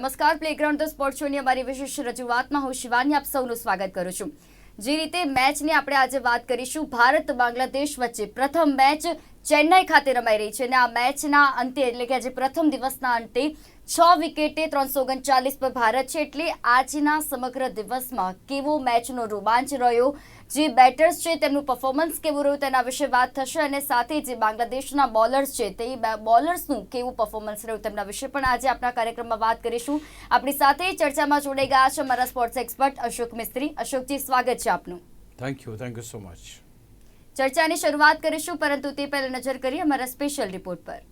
નમસ્કાર playground the sport શોની અમારી વિશેષ રજૂઆતમાં હું શિવાની આપ સૌનું સ્વાગત કરું છું. જે રીતે મેચની આપણે આજે વાત કરીશું ભારત બાંગ્લાદેશ વચ્ચે. પ્રથમ મેચ ચેન્નાઈ ખાતે રમાઈ રહી છે અને આ મેચના અંતે એટલે કે આજે પ્રથમ દિવસના અંતે છ વિકેટે ત્રણસો ઓગણચાલીસ પર ભારત છે એટલે આજના સમગ્ર દિવસમાં કેવો મેચનો રોમાંચ રહ્યો, જે બેટર્સ છે તેમનું પરફોર્મન્સ કેવું રહ્યું તેના વિશે વાત થશે અને સાથે જે બાંગ્લાદેશના બોલર્સ છે તે બોલર્સનું કેવું પરફોર્મન્સ રહ્યું તેમના વિશે પણ આજે આપણા કાર્યક્રમમાં વાત કરીશું. આપણી સાથે ચર્ચામાં જોડાઈ ગયા છે અમારા સ્પોર્ટ્સ એક્સપર્ટ અશોક મિસ્ત્રી. અશોકજી, સ્વાગત છે આપનું. Thank you thank you so much ચર્ચાની શરૂઆત કરીશું, પરંતુ તે પહેલા નજર કરીએ અમારા સ્પેશિયલ રિપોર્ટ પર.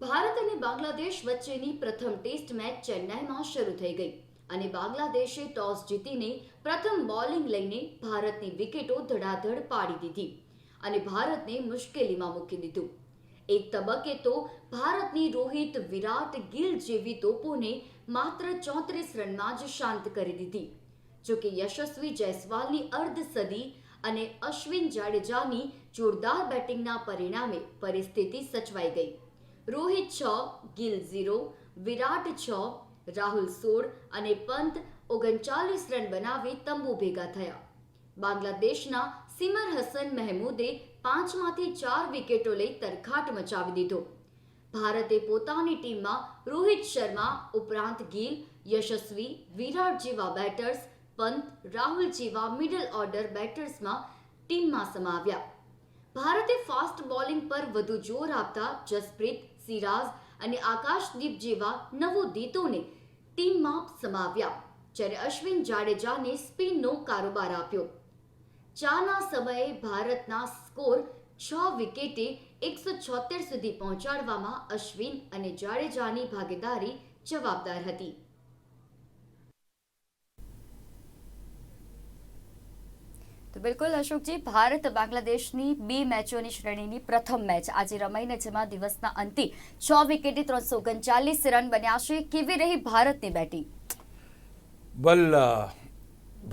ભારત અને બાંગ્લાદેશ વચ્ચેની પ્રથમ ટેસ્ટ મેચ ચેન્નાઈમાં શરૂ થઈ ગઈ અને બાંગ્લાદેશે ટોસ જીતીને પ્રથમ બોલિંગ લઈને ભારતની વિકેટો ધડાધડ પાડી દીધી અને ભારતને મુશ્કેલીમાં મૂકી દીધું. એક તબક્કે તો ભારતની રોહિત, વિરાટ, ગિલ જેવી તોપોને માત્ર ચોત્રીસ રનમાં જ શાંત કરી દીધી. જોકે યશસ્વી જયસ્વાલની અર્ધ સદી અને અશ્વિન જાડેજાની જોરદાર બેટિંગના પરિણામે પરિસ્થિતિ સચવાઈ ગઈ. રોહિત છ, ગિલ ઝીરો, વિરાટ છ, રાહુલ સોળ અને પંત ઓગણચાલીસ રન બનાવી તંબુ ભેગા થયા. બાંગ્લાદેશના સિમર હસન મહેમૂદે પાંચમાંથી ચાર વિકેટો લઈ તરખાટ મચાવી દીધો. ભારતે પોતાની ટીમમાં રોહિત શર્મા ઉપરાંત ગિલ, યશસ્વી, વિરાટ જેવા બેટર્સ પંત રાહુલ જેવા મિડલ ઓર્ડર બેટર્સમાં ટીમમાં સમાવ્યા. ભારતે ફાસ્ટ બોલિંગ પર વધુ જોર આપતા જસપ્રીત, સિરાજ અને આકાશદીપ જેવા નવોદિતોને ટીમમાં સમાવ્યા, જ્યારે અશ્વિન જાડેજાને સ્પિનનો કારોબાર આપ્યો. ચાના સમયે ભારતના સ્કોર છ વિકેટે એકસો છોતેર સુધી પહોંચાડવામાં અશ્વિન અને જાડેજાની ભાગીદારી જવાબદાર હતી. તો બિલકુલ અશોકજી, ભારત બાંગ્લાદેશની બે મેચોની શ્રેણીની પ્રથમ મેચ આજે રમાઈને જેમાં દિવસના અંતે છ વિકેટે ત્રણસો ઓગણચાલીસ રન બન્યા છે. કેવી રહી ભારતની બેટિંગ? બલ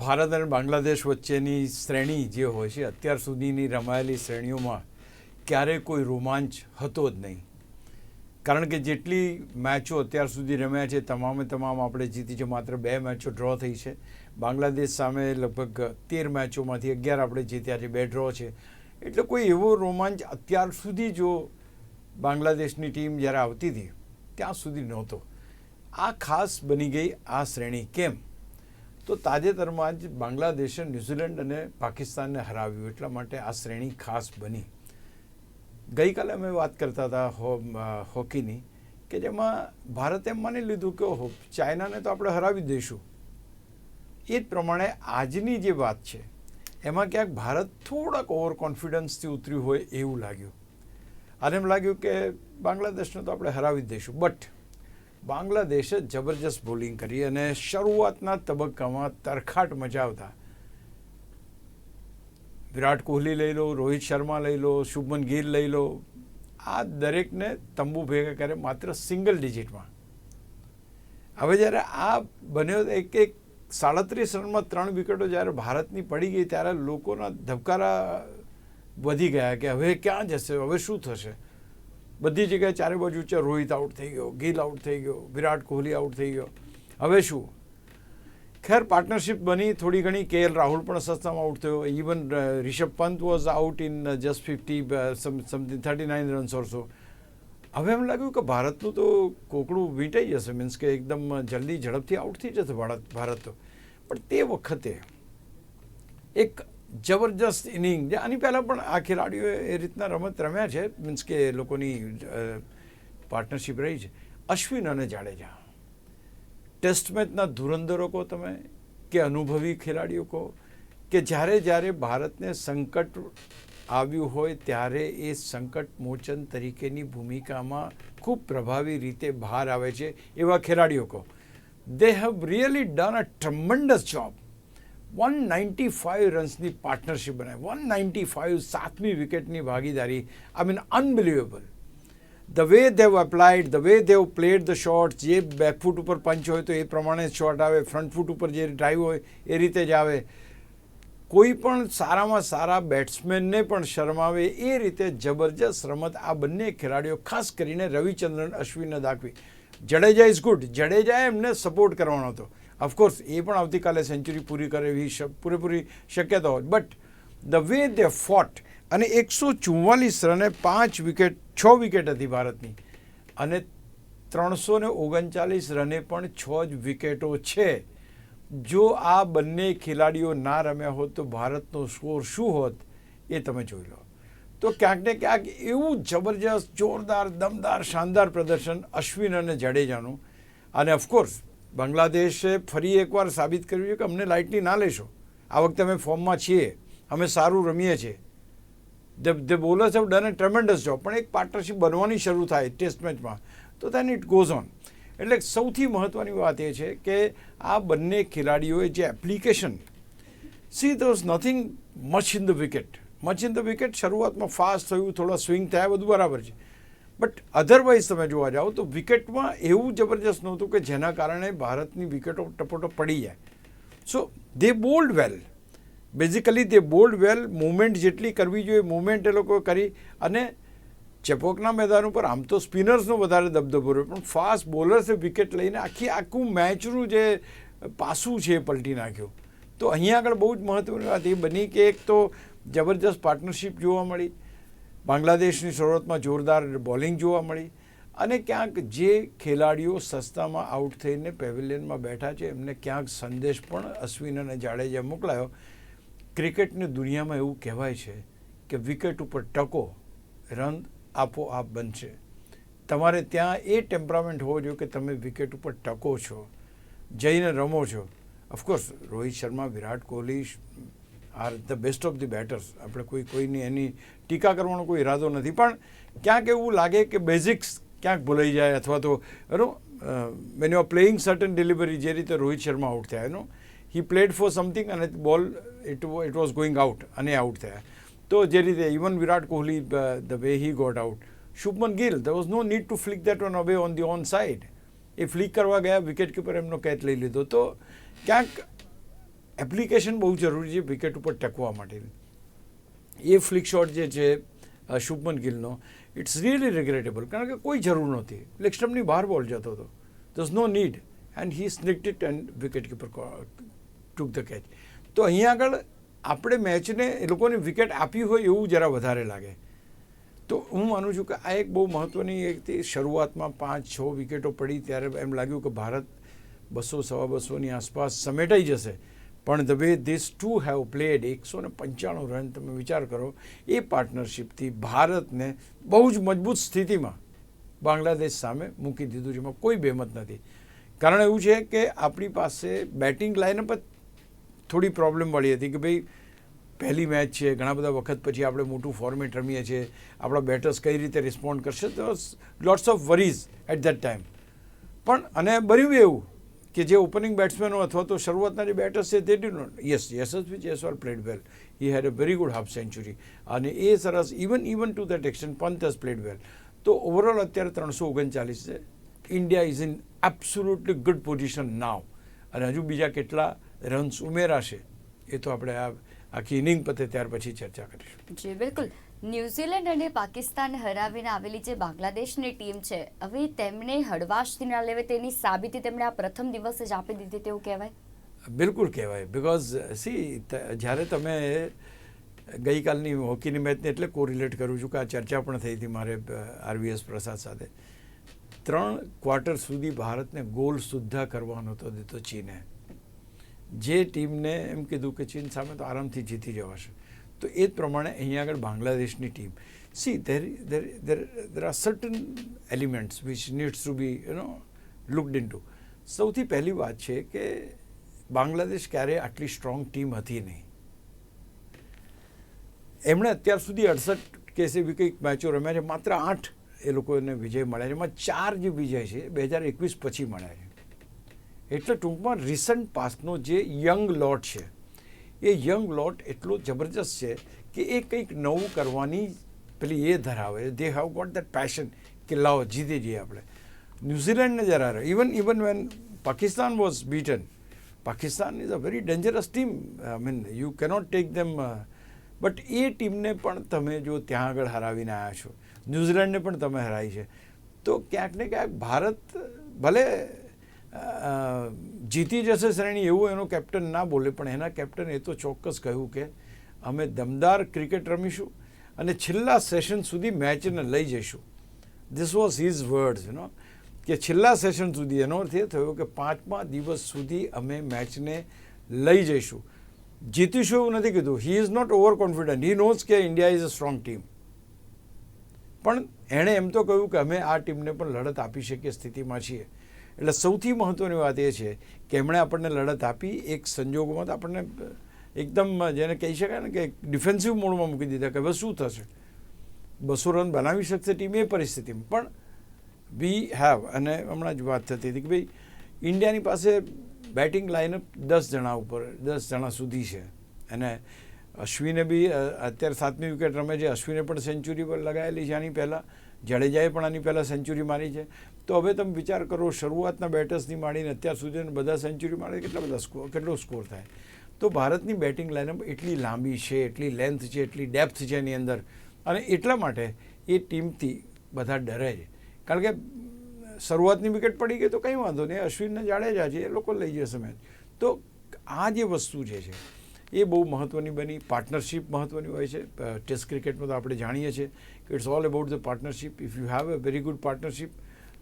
ભારત અને બાંગ્લાદેશ વચ્ચેની શ્રેણી જે હોય છે, અત્યાર સુધીની રમાયેલી શ્રેણીઓમાં ક્યારેય કોઈ રોમાંચ હતો જ નહીં. કારણ કે જેટલી મેચો અત્યાર સુધી રમ્યા છે, તમામે તમામ આપણે જીતી છે, માત્ર બે મેચો ડ્રો થઈ છે. બાંગ્લાદેશ સામે લગભગ તેર મેચોમાંથી અગિયાર આપણે જીત્યા છે, બે ડ્રો છે. એટલે કોઈ એવો રોમાંચ અત્યાર સુધી જો બાંગ્લાદેશની ટીમ જ્યારે આવતી હતી, ત્યાં સુધી નહોતો. આ ખાસ બની ગઈ આ શ્રેણી કેમ? તો તાજેતરમાં જ બાંગ્લાદેશે ન્યૂઝીલેન્ડ અને પાકિસ્તાનને હરાવ્યું, એટલા માટે આ શ્રેણી ખાસ બની. ગઈકાલે અમે વાત કરતા હતા હોકીની કે જેમાં ભારતે એમ માની લીધું કે ઓહો, ચાઇનાને તો આપણે હરાવી દઈશું. એ જ પ્રમાણે આજની જે વાત છે, એમાં ક્યાંક ભારત થોડાક ઓવર કોન્ફિડન્સથી ઉતર્યું હોય એવું લાગ્યું. અને એમ લાગ્યું કે બાંગ્લાદેશને તો આપણે હરાવી દઈશું. બટ બાંગ્લાદેશે જબરજસ્ત બોલિંગ કરી અને શરૂઆતના તબક્કામાં તરખાટ મચાવતા વિરાટ કોહલી લઈ લો, રોહિત શર્મા લઈ લો, શુભમન ગિલ લઈ લો. આ દરેકને તંબુ ભેગા કરે માત્ર સિંગલ ડિજિટમાં. હવે જ્યારે આ બન્યો એક એક સાડત્રીસ રનમાં ત્રણ વિકેટો જ્યારે ભારતની પડી ગઈ ત્યારે લોકોના ધબકારા વધી ગયા કે હવે ક્યાં જશે, હવે શું થશે? બધી જગ્યાએ ચારે બાજુ છે રોહિત આઉટ થઈ ગયો, ગિલ આઉટ થઈ ગયો, વિરાટ કોહલી આઉટ થઈ ગયો. હવે શું? ખેર પાર્ટનરશિપ બની, થોડી ઘણી કે એલ રાહુલ પણ સસ્તામાં આઉટ થયો. Even Rishabh Pant was out in just fifty something thirty nine runs or so હવે એમ લાગ્યું કે ભારતનું તો કોકડું વીંટાઈ જશે. મીન્સ કે એકદમ જલ્દી ઝડપથી આઉટ થઈ જશે ભારત ભારત તો. પણ તે વખતે એક જબરજસ્ત ઇનિંગ, જે આની પહેલાં પણ આ ખેલાડીઓએ એ રીતના રમત રમ્યા છે. મીન્સ કે લોકોની પાર્ટનરશિપ રહી છે. અશ્વિન અને જાડેજા. ટેસ્ટ મેચના ધુરંધરો કહો તમે, કે અનુભવી ખેલાડીઓ કહો, કે જ્યારે જ્યારે ભારતને સંકટ આવ્યું હોય ત્યારે એ સંકટ મોચન તરીકેની ભૂમિકામાં ખૂબ પ્રભાવી રીતે બહાર આવે છે એવા ખેલાડીઓ કહો. They have really done a tremendous job one ninety five રન્સની partnership બનાવી. વન નાઇન્ટી ફાઇવ સાતમી વિકેટની ભાગીદારી. I mean unbelievable the way they've applied the way they've played the shot જે બેકફૂટ ઉપર પંચ હોય તો એ પ્રમાણે શોટ આવે ફ્રન્ટ ફૂટ ઉપર જે ડ્રાઈવ હોય, એ રીતે જ આવે. કોઈ પણ સારામાં સારા બેટ્સમેનને પણ શરમાવે એ રીતે જબરજસ્ત રમત આ બંને ખેલાડીઓ, ખાસ કરીને રવિચંદ્રન અશ્વિને દાખવી. જડેજા ઇઝ ગુડ જડેજાએ એમને સપોર્ટ કરવાનો હતો. ઓફકોર્સ એ પણ આવતીકાલે સેન્ચુરી પૂરી કરે એવી પૂરેપૂરી શક્યતા હોય. But the way they fought અને એકસો ચુમ્માલીસ રને પાંચ વિકેટ, છ વિકેટ હતી ભારતની. અને ત્રણસો ને ઓગણચાલીસ રને પણ છ જ વિકેટો છે. જો આ બંને ખેલાડીઓ ના રમ્યા હોત તો ભારતનો સ્કોર શું હોત એ તમે જોઈ લો. તો ક્યાંક ને ક્યાંક એવું જબરજસ્ત, જોરદાર, દમદાર, શાનદાર પ્રદર્શન અશ્વિન અને જડેજાનું. અને ઓફકોર્સ બાંગ્લાદેશે ફરી એકવાર સાબિત કર્યું છે કે અમને લાઇટલી ના લેશો. આ વખતે અમે ફોર્મમાં છીએ. અમે સારું રમીએ છીએ. The the bowlers have done a tremendous job, પણ એક પાર્ટનરશિપ બનવાની શરૂ થાય ટેસ્ટ મેચમાં, તો દેન ઇટ ગોઝ ઓન એટલે સૌથી મહત્ત્વની વાત એ છે કે આ બંને ખેલાડીઓએ જે application see the nothing much in the wicket much in the wicket શરૂઆતમાં ફાસ્ટ થયું, થોડા સ્વિંગ થયા, બધું બરાબર છે. બટ અધરવાઇઝ તમે જોવા જાઓ તો વિકેટમાં એવું જબરજસ્ત નહોતું કે જેના કારણે ભારતની વિકેટો ટપોટો પડી જાય. So they bowled well basically તે બોલ્ડ વેલ મુવમેન્ટ જેટલી કરવી જોઈએ મૂવમેન્ટ એ લોકો કરી અને ચેપોકના મેદાન ઉપર આમ તો સ્પિનર્સનો વધારે દબદબો રહ્યો, પણ ફાસ્ટ બોલર્સે વિકેટ લઈને આખી આખું મેચનું જે પાસું છે એ પલટી નાખ્યું. તો અહીંયા આગળ બહુ જ મહત્ત્વની વાત એ બની કે એક તો જબરજસ્ત પાર્ટનરશિપ જોવા મળી, બાંગ્લાદેશની શરૂઆતમાં જોરદાર બોલિંગ જોવા મળી અને ક્યાંક જે ખેલાડીઓ સસ્તામાં આઉટ થઈને પેવેલિયનમાં બેઠા છે, એમને ક્યાંક સંદેશ પણ અશ્વિન અને જાડેજા મોકલાયો. ક્રિકેટની દુનિયામાં એવું કહેવાય છે કે વિકેટ ઉપર ટકો, રન આપોઆપ બનશે. તમારે ત્યાં એ ટેમ્પરામેન્ટ હોવો જોઈએ કે તમે વિકેટ ઉપર ટકો છો, જઈને રમો છો. Of course Rohit Sharma, Virat Kohli are the best of the batters. આપણે કોઈ, કોઈની એની ટીકા કરવાનો કોઈ ઈરાદો નથી. પણ ક્યાંક એવું લાગે કે બેઝિક્સ ક્યાંક ભૂલાઈ જાય અથવા તો એનો man you playing certain delivery જે રીતે રોહિત શર્મા આઉટ થયા એનો હી પ્લેડ ફોર સમથિંગ અને ball it it was going out અને આઉટ થયા તો જે રીતે even Virat Kohli the way he got out Shubman Gill the was no need to flick that on away on the on side A flick કરવા ગયા wicket keeper એમનો catch લઈ લીધો તો ક્યાંક એપ્લિકેશન બહુ જરૂરી છે વિકેટ ઉપર ટકવા માટેની એ ફ્લિક શોટ જે છે શુભમન ગિલનો ઇટ્સ રિયલી રિગ્રેટેબલ કારણ કે કોઈ જરૂર નહોતી લેગ સ્ટમ્પની બહાર બોલ જતો હતો the no need and he snicked it and wicket keeper took the catch તો અહીંયા આગળ આપણે મેચને એ લોકોને વિકેટ આપી હોય એવું જરા વધારે લાગે. તો હું માનું છું કે આ એક બહુ મહત્ત્વની એક શરૂઆતમાં પાંચ, છ વિકેટો પડી ત્યારે એમ લાગ્યું કે ભારત બસો, સવા બસોની આસપાસ સમેટાઈ જશે. પણ the way this to have played એકસો ને પંચાણું રન તમે વિચાર કરો, એ પાર્ટનરશિપથી ભારતને બહુ જ મજબૂત સ્થિતિમાં બાંગ્લાદેશ સામે મૂકી દીધું, જેમાં કોઈ બેમત નથી. કારણ એવું છે કે આપણી પાસે બેટિંગ લાઇનઅપ જ થોડી પ્રોબ્લેમવાળી હતી કે ભાઈ, પહેલી મેચ છે, ઘણા બધા વખત પછી આપણે મોટું ફોર્મેટ રમીએ છીએ, આપણા બેટર્સ કઈ રીતે રિસ્પોન્ડ કરશે, તો lots of worries at that time પણ, અને બન્યું એવું કે જે ઓપનિંગ બેટ્સમેનો અથવા તો શરૂઆતના જે બેટર્સ છે તે D not yes Yashasvi Jaiswal played well he had a very good half century અને એ સરસ even even to that extent Pant has played well તો ઓવરઓલ અત્યારે ત્રણસો ઓગણચાલીસ છે. India is in absolutely good position now અને હજુ બીજા કેટલા રન્સ ઉમેરાશે એ તો આપણે આ આખી ઇનિંગ પતે ત્યાર પછી ચર્ચા કરીશું. જી બિલકુલ. ન્યૂઝીલેન્ડ અને પાકિસ્તાન હરાવીને આવેલી જે બાંગ્લાદેશની ટીમ છે હવે તેમણે હળવાશથી ના લેવે તેની સાબિતી તેમણે આ પ્રથમ દિવસે જ આપી દીધી તેવું કહેવાય? બિલકુલ કહેવાય. બિકોઝ સી જ્યારે તમે ગઈકાલની હોકીની મેચને એટલે કોરિલેટ કરું છું કે આ ચર્ચા પણ થઈ હતી મારે આરવીએસ પ્રસાદ સાથે. ત્રણ ક્વાર્ટર સુધી ભારતને ગોલ સુદ્ધા કરવાનો હતો દેતો ચીને. જે ટીમને એમ કીધું કે ચીન સામે તો આરામથી જીતી જવાશે. તો એ જ પ્રમાણે અહીંયા આગળ બાંગ્લાદેશની team. See there there there there are certain elements which needs to be you know looked in to સૌથી પહેલી વાત છે કે બાંગ્લાદેશ ક્યારેય આટલી સ્ટ્રોંગ ટીમ હતી નહીં. એમણે અત્યાર સુધી અડસઠ કેસ એવી કંઈક મેચો રમ્યા છે. માત્ર આઠ એ લોકોને વિજય મળ્યા છે. એમાં ચાર જે વિજય છે બે હજાર એકવીસ પછી મળ્યા છે. એટલે ટૂંકમાં રિસન્ટ પાસ્ટનો જે યંગ લોટ છે, એ યંગ લોટ એટલો જબરજસ્ત છે કે એ કંઈક નવું કરવાની પેલી એ ધરાવે they have got that passion કે લાવો, જીતી જઈએ આપણે. ન્યુઝીલેન્ડને જરા even even when Pakistan was beaten Pakistan is a very dangerous team I mean you cannot take them but એ ટીમને પણ તમે જો ત્યાં આગળ હરાવીને આવ્યા છો, ન્યૂઝીલેન્ડને પણ તમે હરાવી છે, તો ક્યાંક ને ક્યાંક ભારત ભલે જીતી જશે શ્રેણી એવું એનો કેપ્ટન ના બોલે, પણ એના કેપ્ટન એ તો ચોક્કસ કહ્યું કે અમે દમદાર ક્રિકેટ રમીશું અને છેલ્લા સેશન સુધી મેચને લઈ જઈશું. This was his words you કે છેલ્લા સેશન સુધી એનો અર્થ એ થયો કે પાંચમા દિવસ સુધી અમે મેચને લઈ જઈશું. જીતીશું એવું નથી કીધું he is not over confident he knows કે India is a strong team પણ એણે એમ તો કહ્યું કે અમે આ ટીમને પણ લડત આપી શકીએ સ્થિતિમાં છીએ એટલે સૌથી મહત્ત્વની વાત એ છે કે એમણે આપણને લડત આપી એક સંજોગોમાં તો આપણને એકદમ જેને કહી શકાય ને કે ડિફેન્સિવ મોડમાં મૂકી દીધા કે હવે શું થશે બસો રન બનાવી શકશે ટીમ એ પરિસ્થિતિમાં પણ વી હેવ અને હમણાં જ વાત થતી હતી કે ભાઈ ઇન્ડિયાની પાસે બેટિંગ લાઇનઅપ દસ જણા ઉપર, દસ જણા સુધી છે. અને અશ્વિને બી અત્યારે સાતમી વિકેટ રમે છે. અશ્વિને પણ સેન્ચુરી પર લગાવેલી છે આની પહેલાં. જાડેજાએ પણ આની પહેલાં સેન્ચુરી મારી છે. તો હવે તમે વિચાર કરો, શરૂઆતના બેટર્સની માંડીને અત્યાર સુધી બધા સેન્ચુરી મારે કેટલા બધા સ્કોર કેટલો સ્કોર થાય? તો ભારતની બેટિંગ લાઇનઅપ એટલી લાંબી છે, એટલી લેન્થ છે, એટલી ડેપ્થ છે એની અંદર. અને એટલા માટે એ ટીમથી બધા ડરે છે. કારણ કે શરૂઆતની વિકેટ પડી ગઈ તો કંઈ વાંધો નહીં. અશ્વિનને જાડેજા છે એ લોકો લઈ જશે મેચ. તો આ જે વસ્તુ જે છે, એ બહુ મહત્ત્વની બની. પાર્ટનરશિપ મહત્ત્વની હોય છે. ટેસ્ટ ક્રિકેટમાં તો આપણે જાણીએ છીએ કે it's all about the partnership if you have a very good partnership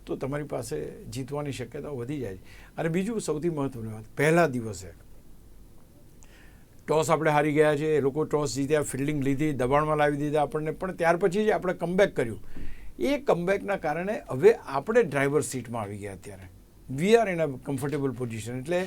તો તમારી પાસે જીતવાની શક્યતા વધી જાય છે. અને બીજું સૌથી મહત્ત્વની વાત, પહેલા દિવસે ટોસ આપણે હારી ગયા છે. એ લોકો ટોસ જીત્યા, ફિલ્ડિંગ લીધી, દબાણમાં લાવી દીધા આપણને. પણ ત્યાર પછી જે આપણે કમબેક કર્યું. એ કમબેકના કારણે હવે આપણે ડ્રાઈવર સીટમાં આવી ગયા અત્યારે. We are in a comfortable position એટલે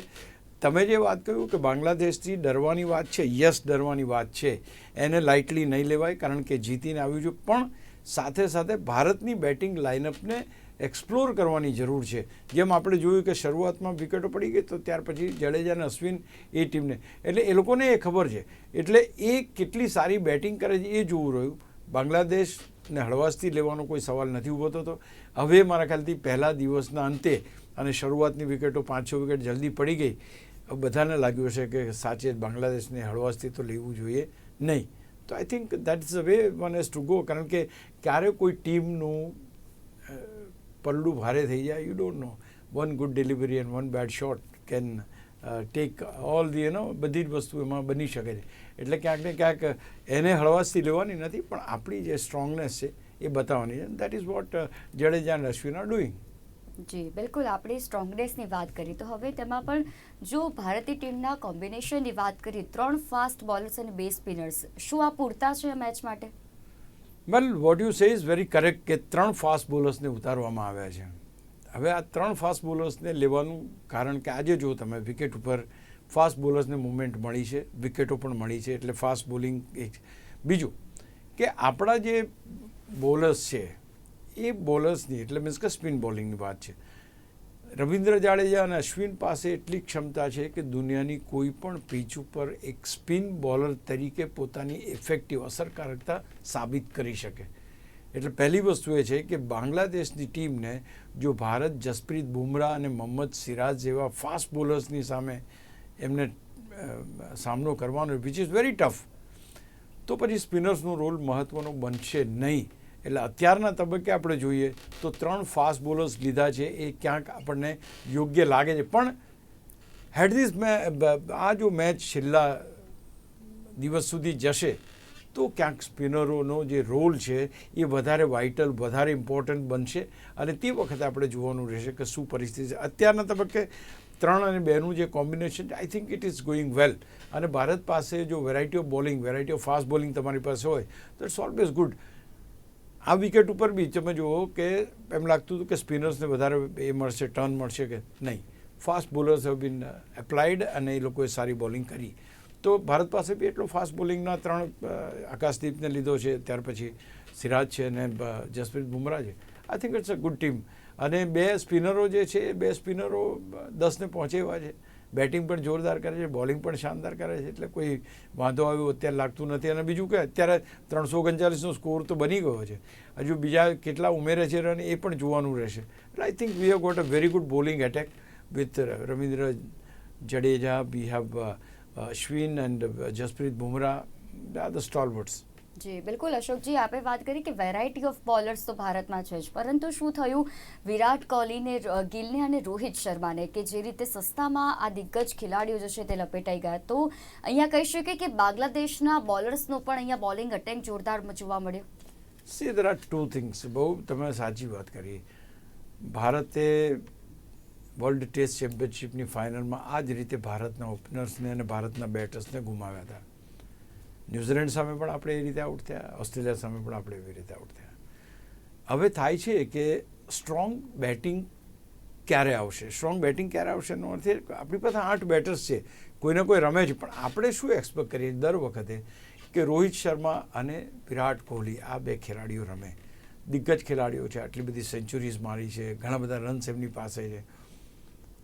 તમે જે વાત કહ્યું કે બાંગ્લાદેશથી ડરવાની વાત છે, યસ, ડરવાની વાત છે, એને લાઇટલી નહીં લેવાય, કારણ કે જીતીને આવ્યું છે. પણ સાથે સાથે ભારતની બેટિંગ લાઇનઅપને એક્સપ્લોર કરવાની જરૂર છે. જેમ આપણે જોયું કે શરૂઆતમાં વિકેટો પડી ગઈ, તો ત્યાર પછી જડેજા અને અશ્વિન એ ટીમને. એટલે એ લોકોને એ ખબર છે. એટલે એ કેટલી સારી બેટિંગ કરે છે, એ જોવું રહ્યું. બાંગ્લાદેશને હળવાશથી લેવાનો કોઈ સવાલ નથી ઊભો થતો. હવે મારા ખ્યાલથી પહેલા દિવસના અંતે અને શરૂઆતની વિકેટો પાંચ છ વિકેટ જલ્દી પડી ગઈ. બધાને લાગ્યું હશે કે સાચે જ બાંગ્લાદેશને હળવાશથી તો લેવું જોઈએ નહીં. તો I think that is a way one as to go કારણ કે ક્યારે કોઈ ટીમનું પલડું ભારે થઈ જાય you don't know one good delivery and one bad shot can take all the no બધી જ વસ્તુ એમાં બની શકે છે. એટલે ક્યાંક ને ક્યાંક એને હળવાશથી લેવાની નથી પણ આપણી જે સ્ટ્રોંગનેસ છે એ બતાવવાની છે. That is what Jadeja and Ashwin are doing જી બિલકુલ આપણે સ્ટ્રોંગનેસની વાત કરી. તો હવે તેમાં પણ જો ભારતીય ટીમના કોમ્બિનેશનની વાત કરીએ ત્રણ ફાસ્ટ બોલર્સ અને બે સ્પિનર્સ. શું આ પૂરતા છે મેચ માટે? Well what you say is very correct કે ત્રણ ફાસ્ટ બોલર્સને ઉતારવામાં આવ્યા છે. હવે આ ત્રણ ફાસ્ટ બોલર્સને લેવાનું કારણ કે આજે જો તમે વિકેટ ઉપર ફાસ્ટ બોલર્સને મુવમેન્ટ મળી છે, વિકેટો પણ મળી છે, એટલે ફાસ્ટ બોલિંગ એક બીજું કે આપણા જે બોલર્સ છે, એ બોલર્સની, એટલે મીન્સ કે સ્પિન બોલિંગની વાત છે. રવિન્દ્ર જાડેજા અને અશ્વિન પાસે એટલી ક્ષમતા છે કે દુનિયાની કોઈ પણ પીચ ઉપર એક સ્પિન બોલર તરીકે પોતાની ઇફેક્ટિવ અસરકારકતા સાબિત કરી શકે. એટલે પહેલી વસ્તુ એ છે કે બાંગ્લાદેશની ટીમને જો ભારત જસપ્રીત બુમરાહ અને મોહમ્મદ સિરાજ જેવા ફાસ્ટ બોલર્સની સામે એમને સામનો કરવાનો વિચ ઇઝ વેરી ટફ તો પછી સ્પિનર્સનો રોલ મહત્ત્વનો બનશે નહીં. એટલે અત્યારના તબક્કે આપણે જોઈએ તો ત્રણ ફાસ્ટ બોલર્સ લીધા છે. એ ક્યાંક આપણને યોગ્ય લાગે છે. પણ હેડ ધીસ મે આ જો મેચ છેલ્લા દિવસ સુધી જશે, તો ક્યાંક સ્પિનરોનો જે રોલ છે એ વધારે વાઇટલ વધારે ઇમ્પોર્ટન્ટ બનશે. અને તે વખતે આપણે જોવાનું રહેશે કે શું પરિસ્થિતિ છે. અત્યારના તબક્કે ત્રણ અને બેનું જે combination I think it is going well અને ભારત પાસે જો variety of bowling variety of fast bowling તમારી પાસે હોય તો ઇટ્સ ઓલવેઝ ગુડ આ વિકેટ ઉપર બી તમે જુઓ કે એમ લાગતું હતું કે સ્પિનર્સને વધારે એ મળશે ટર્ન મળશે કે નહીં. Fast bowlers have been applied અને એ લોકોએ સારી બોલિંગ કરી. તો ભારત પાસે બી એટલો ફાસ્ટ બોલિંગના ત્રણ આકાશદીપને લીધો છે, ત્યાર પછી સિરાજ છે અને જસપ્રીત બુમરાહ છે. I think it's a good team અને બે સ્પિનરો જે છે, બે સ્પિનરો દસને પહોંચે એવા છે. બેટિંગ પણ જોરદાર કરે છે, બોલિંગ પણ શાનદાર કરે છે, એટલે કોઈ વાંધો આવ્યો અત્યારે લાગતું નથી. અને બીજું કે અત્યારે ત્રણસો ઓગણચાલીસનો સ્કોર તો બની ગયો છે. હજુ બીજા કેટલા ઉમેરે છે રન એ પણ જોવાનું રહેશે. એટલે I think we have got a very good bowling attack with Ravindra Jadeja we have Ashwin and Jasprit Bumrah are the stalwarts જી, બિલકુલ અશોકજી આપે વાત કરી કે વેરાયટી ઓફ બોલર્સ તો ભારતમાં છે જ. પરંતુ શું થયું? વિરાટ કોહલીને ગિલને અને રોહિત શર્માને કે જે રીતે સસ્તામાં આ દિગ્ગજ ખેલાડીઓ જે છે તે લપેટાઈ ગયા. તો અહીંયા કહી શકીએ કે બાંગ્લાદેશના બોલર્સનો પણ અહીંયા બોલિંગ અટેક જોરદાર જોવા મળ્યો. સી દર આર ટુ થિંગ્સ બહુ તમે સાચી વાત કરી. ભારતે વર્લ્ડ ટેસ્ટ ચેમ્પિયનશિપની ફાઇનલમાં આ જ રીતે ભારતના ઓપનર્સને અને ભારતના બેટર્સને ગુમાવ્યા હતા. ન્યૂઝીલેન્ડ સામે પણ આપણે એ રીતે આઉટ થયા, ઓસ્ટ્રેલિયા સામે પણ આપણે એવી રીતે આઉટ થયા. હવે થાય છે કે સ્ટ્રોંગ બેટિંગ ક્યારે આવશે? સ્ટ્રોંગ બેટિંગ ક્યારે આવશે એનો અર્થ એ આપણી પાસે આઠ બેટર્સ છે, કોઈને કોઈ રમે છે પણ આપણે શું એક્સપેક્ટ કરીએ દર વખતે કે રોહિત શર્મા અને વિરાટ કોહલી આ બે ખેલાડીઓ રમે? દિગ્ગજ ખેલાડીઓ છે, આટલી બધી સેન્ચુરીઝ મારી છે, ઘણા બધા રન્સ એમની પાસે છે.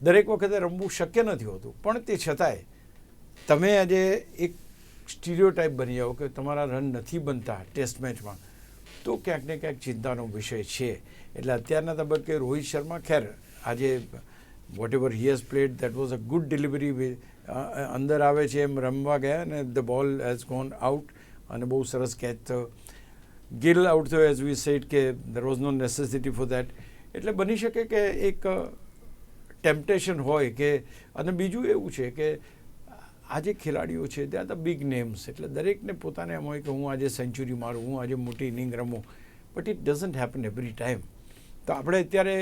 દરેક વખતે રમવું શક્ય નથી હોતું, પણ તે છતાંય તમે આજે એક સ્ટીરિયો ટાઈપ બની જાઓ કે તમારા રન નથી બનતા ટેસ્ટ મેચમાં, તો ક્યાંક ને ક્યાંક ચિંતાનો વિષય છે. એટલે અત્યારના તબક્કે રોહિત શર્મા, ખેર, આજે whatever he has played that was a good delivery અંદર આવે છે એમ રમવા ગયા અને the ball has gone out અને બહુ સરસ કેચ થયો. ગિલ આઉટ થયો એઝ વી સેટ કે there was no necessity for that એટલે બની શકે કે એક ટેમ્પટેશન હોય કે, અને બીજું એવું છે કે આ જે ખેલાડીઓ છે ત્યાં તો બિગ નેમ્સ એટલે દરેકને પોતાને એમ હોય કે હું આજે સેન્ચુરી મારું, હું આજે મોટી ઇનિંગ રમું. But it doesn't happen every time તો આપણે અત્યારે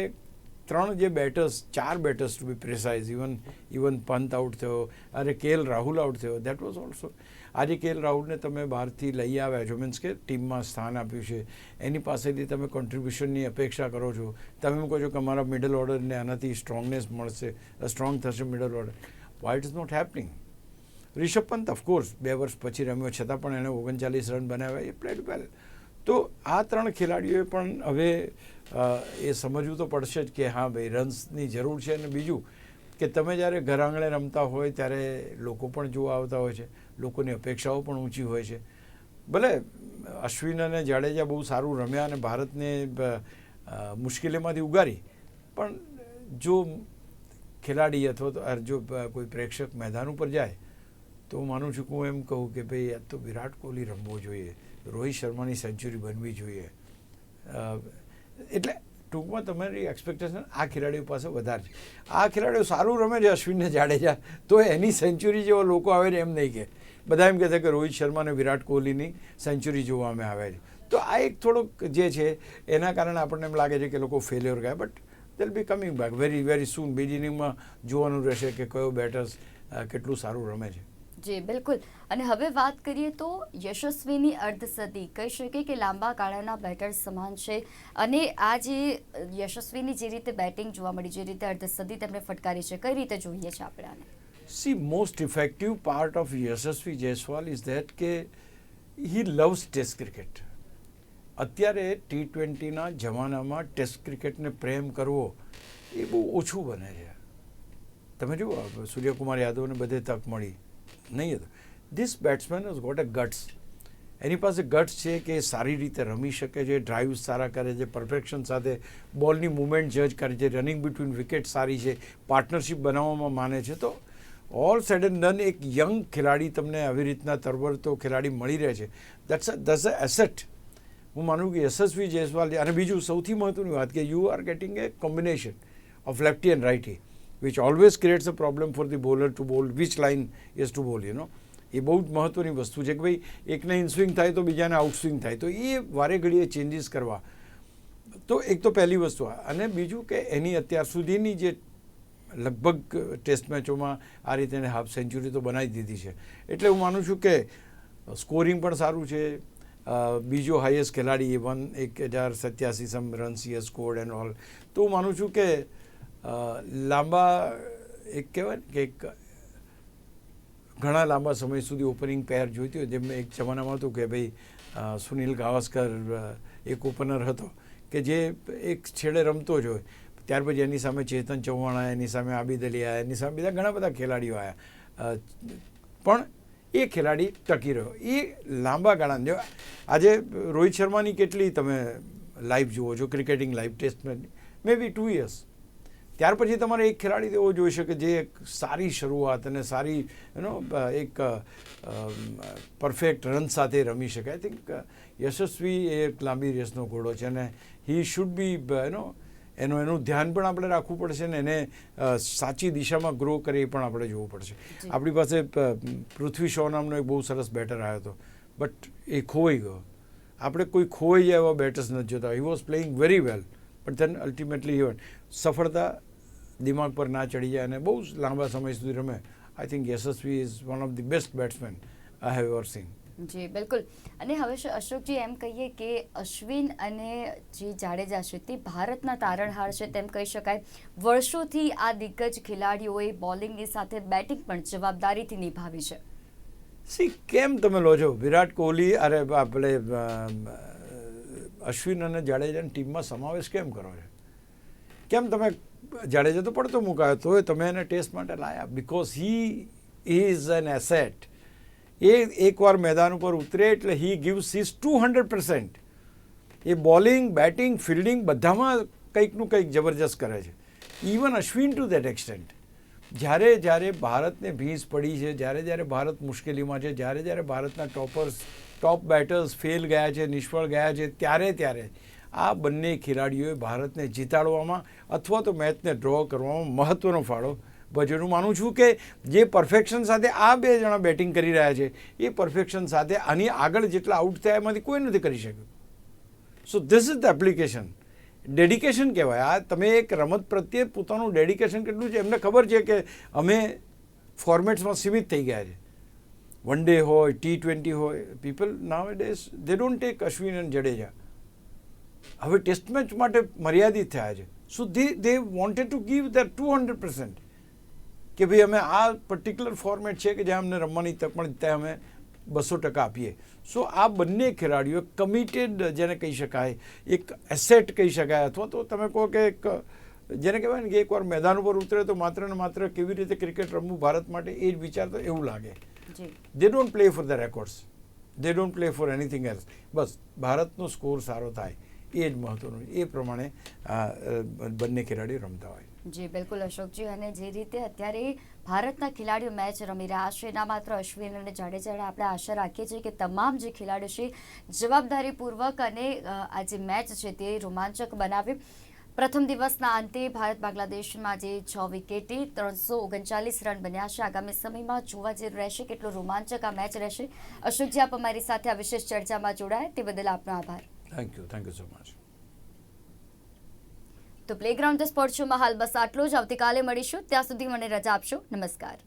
ત્રણ જે બેટર્સ ચાર batters to be precise even even Pant out થયો, અરે કેએલ રાહુલ આઉટ થયો દેટ વોઝ ઓલ્સો આજે કેએલ રાહુલને તમે બહારથી લઈ આવ્યા છો મીન્સ કે ટીમમાં સ્થાન આપ્યું છે. એની પાસેથી તમે કોન્ટ્રીબ્યુશનની અપેક્ષા કરો છો. તમે એમ કહો છો કે અમારા મિડલ ઓર્ડરને આનાથી સ્ટ્રોંગનેસ મળશે સ્ટ્રોંગ થશે middle order wait is not happening Rishabh Pant of course બે વર્ષ પછી રમ્યો, છતાં પણ એણે ઓગણચાલીસ રન બનાવ્યા, એ પ્લેડ વેલ તો આ ત્રણ ખેલાડીઓએ પણ હવે એ સમજવું તો પડશે જ કે હા, ભાઈ રન્સની જરૂર છે અને બીજું કે તમે જ્યારે ઘર આંગણે રમતા હોય, ત્યારે લોકો પણ જોવા આવતા હોય છે, લોકોની અપેક્ષાઓ પણ ઊંચી હોય છે. ભલે, અશ્વિન અને જાડેજા બહુ સારું રમ્યા અને ભારતને મુશ્કેલીમાંથી ઉગારી, પણ જો ખેલાડી અથવા તો જો કોઈ પ્રેક્ષક મેદાન ઉપર જાય તો હું માનું છું કે હું એમ કહું કે ભાઈ આ તો વિરાટ કોહલી રમવો જોઈએ, રોહિત શર્માની સેન્ચુરી બનવી જોઈએ. એટલે ટૂંકમાં તમારી એક્સપેક્ટેશન આ ખેલાડીઓ પાસે વધારે છે. આ ખેલાડીઓ સારું રમે છે અશ્વિનને જાડેજા, તો એની સેન્ચુરી જેવા લોકો આવે છે એમ નહીં કે. બધા એમ કહે છે કે રોહિત શર્મા અને વિરાટ કોહલીની સેન્ચુરી જોવા અમે આવ્યા છે. તો આ એક થોડુંક જે છે, એના કારણે આપણને એમ લાગે છે કે લોકો ફેલ્યોર ગયા but they'll be coming back very very soon બીજી ઇનિંગમાં જોવાનું રહેશે કે કયો બેટર્સ કેટલું સારું રમે છે. જી, બિલકુલ. અને હવે વાત કરીએ તો યશસ્વીની અર્ધસદી કહી શકીએ કે લાંબા ગાળાના બેટર સમાન છે. અને આ જે યશસ્વીની જે રીતે બેટિંગ જોવા મળી, જે રીતે અર્ધસદી તેમણે ફટકારી છે, કઈ રીતે જોઈએ છે આપણે આને? Most effective part of Yashasvi Jaiswal is that કે હી લવ્સ ટેસ્ટ ક્રિકેટ અત્યારે ટી ટ્વેન્ટીના જમાનામાં ટેસ્ટ ક્રિકેટને પ્રેમ કરવો એ બહુ ઓછું બને છે. તમે જુઓ, સૂર્યકુમાર યાદવને બધે તક મળી. નહીં હતું. This batsman is got a guts એની પાસે ગટ્સ છે કે સારી રીતે રમી શકે છે ડ્રાઈવ સારા કરે છે પરફેક્શન સાથે બોલની મૂવમેન્ટ જજ કરે છે રનિંગ બિટવીન વિકેટ સારી છે પાર્ટનરશિપ બનાવવામાં માને છે. તો ઓલ સેડ એન્ડ ડન એક યંગ ખેલાડી તમને આવી રીતના તરવરતો ખેલાડી મળી રહે છે. દેટ્સ દસ અ એસેટ હું માનું કે યશસ્વી જયસ્વાલ અને બીજું સૌથી મહત્વની વાત કે you are getting a combination of lefty and righty which always creates a problem for the bowler to bowl which line is to bowl you know. એ બહુ જ મહત્વની વસ્તુ છે કે ભાઈ, એકને ઇનસ્વિંગ થાય તો બીજાને આઉટસ્વિંગ થાય. તો એ વારે ઘડીએ ચેન્જીસ કરવા. તો એક તો પહેલી વસ્તુ આ. અને બીજું કે એની અત્યાર સુધીની જે લગભગ ટેસ્ટ મેચોમાં આ રીતે એને હાફ સેન્ચુરી તો બનાવી દીધી છે. એટલે હું માનું છું કે સ્કોરિંગ પણ સારું છે. બીજો હાઈએસ્ટ ખેલાડી વન એક હજાર સત્યાસી some runs yes scored and all તો હું માનું છું કે લાંબા, એક કહેવાય ને કે એક ઘણા લાંબા સમય સુધી ઓપનિંગ પેર જોઈતી હોય જેમ એક જમાનામાં હતું કે ભાઈ સુનિલ ગાવસ્કર એક ઓપનર હતો, કે જે એક છેડે રમતો જ હોય. ત્યાર પછી એની સામે ચેતન ચૌહાણ એની સામે આબિદ અલી એની સામે બીજા ઘણા બધા ખેલાડીઓ આવ્યા પણ એ ખેલાડી ટકી રહ્યો. એ લાંબા ગાળા જો, આજે રોહિત શર્માની કેટલી તમે લાઈવ જુઓ છો cricketing live test may be two years ત્યાર પછી તમારે એક ખેલાડી એવો જોઈ શકે જે એક સારી શરૂઆત અને સારી યુનો એક પરફેક્ટ રન સાથે રમી શકે. આઈ થિંક યશસ્વી એ એક લાંબી રેસનો ઘોડો છે અને હી શુડ બી યુનો એનું એનું ધ્યાન પણ આપણે રાખવું પડશે ને એને સાચી દિશામાં ગ્રો કરે એ પણ આપણે જોવું પડશે. આપણી પાસે પૃથ્વી શો નામનો એક બહુ સરસ બેટર આવ્યો હતો બટ એ ખોવાઈ ગયો. આપણે કોઈ ખોવાઈ જાય એવા બેટર્સ નથી જોતા. He was playing very well but then ultimately even સફળતા દિમાગ પર ના ચડી જાય અને બહુ લાંબા સમય સુધી રમે. I think Yashasvi is one of the best batsman I have ever seen જી બિલકુલ. અને હવે અશોકજી એમ કહીએ કે અશ્વિન અને જે જાડેજા છે તે ભારતના તારણહાર છે તેમ કહી શકાય. વર્ષોથી આ દિગ્ગજ ખેલાડીઓએ બોલિંગની સાથે બેટિંગ પણ જવાબદારીથી નિભાવી છે. સી કેમ તમે લો છો? વિરાટ કોહલી અરે આપણે અશ્વિન અને જાડેજાની ટીમમાં સમાવેશ કેમ કરો છો? કેમ તમે જાડેજા તો પડતો મુકાયો તોય તમે એને ટેસ્ટ માટે લાયા. Because he is an asset એ એકવાર મેદાન ઉપર ઉતરે એટલે he gives his two hundred percent A bowling, batting, fielding બધામાં કંઈકનું કંઈક જબરજસ્ત કરે છે. Even Ashwin to that extent જ્યારે જ્યારે ભારતને ભીંસ પડી છે, જ્યારે જ્યારે ભારત મુશ્કેલીમાં છે, જ્યારે જ્યારે ભારતના ટોપર્સ ટોપ બેટર્સ ફેલ ગયા છે, નિષ્ફળ ગયા છે, ત્યારે ત્યારે આ બંને ખેલાડીઓએ ભારતને જીતાડવામાં અથવા તો મેચને ડ્રો કરવામાં મહત્ત્વનો ફાળો ભજવ્યો. હું માનું છું કે જે પરફેક્શન સાથે આ બે જણા બેટિંગ કરી રહ્યા છે, એ પરફેક્શન સાથે આની આગળ જેટલા આઉટ થયા એમાંથી કોઈ નથી કરી શક્યું. So this is the application dedication કહેવાય. આ તમે એક રમત પ્રત્યે પોતાનું ડેડિકેશન કેટલું છે? એમને ખબર છે કે અમે ફોર્મેટ્સમાં સીમિત થઈ ગયા છે. વન ડે હોય ટી ટ્વેન્ટી હોય. People nowadays they don't take Ashwin and Jadeja હવે ટેસ્ટ મેચ માટે મર્યાદિત થયા છે. So they they wanted to give the two hundred percent કે ભાઈ અમે આ પર્ટિક્યુલર ફોર્મેટ છે કે જ્યાં અમને રમવાની તક પણ ત્યાં અમે બસો ટકા આપીએ. સો આ બંને ખેલાડીઓ કમિટેડ જેને કહી શકાય એક એસેટ કહી શકાય અથવા તો તમે કહો કે એક જેને કહેવાય ને કે એકવાર મેદાન ઉપર ઉતરે તો માત્ર ને માત્ર કેવી રીતે ક્રિકેટ રમવું ભારત માટે એ જ વિચાર તો એવું લાગે. They don't play for the records they don't play for anything else બસ ભારતનો સ્કોર સારો થાય. એ જ મહત્વનું એ પ્રમાણે આ, બંને ખેલાડીઓ રમતા હોય. જી બિલકુલ અશોકજી. અને જે રીતે અત્યારે ભારતના ખેલાડીઓ મેચ રમી રહ્યા છે ના માત્ર અશ્વિન અને જાડેજાને આપણે આશા રાખીએ છીએ કે તમામ જે ખેલાડીઓ છે જવાબદારીપૂર્વક અને આ જે મેચ છે તે રોમાંચક બનાવે. પ્રથમ દિવસના અંતે ભારત બાંગ્લાદેશમાં જે છ વિકેટે ત્રણસો ઓગણચાલીસ રન બન્યા છે. આગામી સમયમાં જોવા જેવું રહેશે કેટલો રોમાંચક આ મેચ રહેશે. અશોકજી આપ અમારી સાથે આ વિશેષ ચર્ચામાં જોડાયા. તે બદલ આપનો આભાર. Thank you thank you so much તો પ્લેગ્રાઉન્ડ સ્પોર્ટ શોમાં હાલ બસ આટલું જ. આવતીકાલે મળીશું. ત્યાં સુધી મને રજા આપશો. નમસ્કાર.